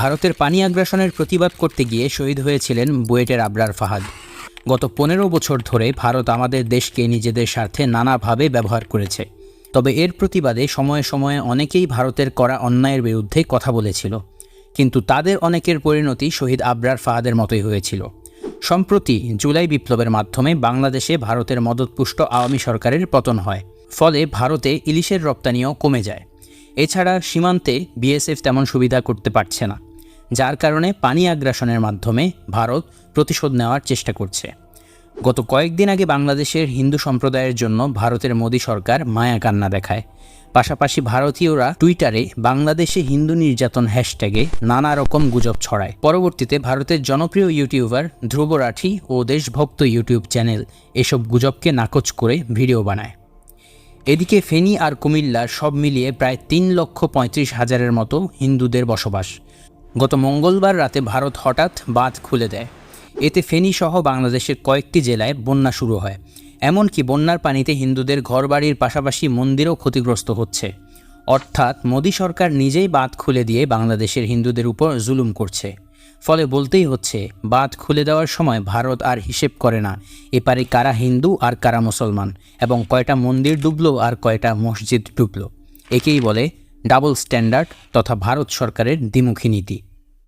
ভারতের পানি আগ্রাসনের প্রতিবাদ করতে গিয়ে শহীদ হয়েছিলেন বুয়েটের আবরার ফাহাদ। গত পনেরো বছর ধরে ভারত আমাদের দেশকে নিজেদের স্বার্থে নানাভাবে ব্যবহার করেছে। তবে এর প্রতিবাদে সময়ে সময়ে অনেকেই ভারতের করা অন্যায়ের বিরুদ্ধে কথা বলেছিল। কিন্তু তাদের অনেকের পরিণতি শহীদ আবরার ফাহাদের মতোই হয়েছিল। সম্প্রতি জুলাই বিপ্লবের মাধ্যমে বাংলাদেশে ভারতের মদতপুষ্ট আওয়ামী সরকারের পতন হয়। ফলে ভারতে ইলিশের রপ্তানিও কমে যায়। এছাড়া সীমান্তে বিএসএফ তেমন সুবিধা করতে পারছে না। যার কারণে পানি আগ্রাসনের মাধ্যমে ভারত প্রতিশোধ নেওয়ার চেষ্টা করছে। গত কয়েকদিন আগে বাংলাদেশের হিন্দু সম্প্রদায়ের জন্য ভারতের মোদী সরকার মায়া কান্না দেখায়। পাশাপাশি ভারতীয়রা টুইটারে বাংলাদেশে হিন্দু নির্যাতন হ্যাশট্যাগে নানা রকম গুজব ছড়ায়। পরবর্তীতে ভারতের জনপ্রিয় ইউটিউবার ধ্রুব রাঠি ও দেশভক্ত ইউটিউব চ্যানেল এসব গুজবকে নাকচ করে ভিডিও বানায়। এদিকে ফেনী আর কুমিল্লার সব মিলিয়ে প্রায় তিন লক্ষ পঁয়ত্রিশ হাজারের মতো হিন্দুদের বসবাস। গত মঙ্গলবার রাতে ভারত হঠাৎ বাঁধ খুলে দেয়। এতে ফেনী সহ বাংলাদেশের কয়েকটি জেলায় বন্যা শুরু হয়। এমনকি বন্যার পানিতে হিন্দুদের ঘরবাড়ির পাশাপাশি মন্দিরও ক্ষতিগ্রস্ত হচ্ছে। অর্থাৎ মোদী সরকার নিজেই বাঁধ খুলে দিয়ে বাংলাদেশের হিন্দুদের উপর জুলুম করছে। ফলে বলতেই হচ্ছে, বাঁধ খুলে দেওয়ার সময় ভারত আর হিসেব করে না, এপারে কারা হিন্দু আর কারা মুসলমান, এবং কয়টা মন্দির ডুবলো আর কয়টা মসজিদ ডুবলো। একেই বলে ডাবল স্ট্যান্ডার্ড তথা ভারত সরকারের দ্বিমুখী নীতি।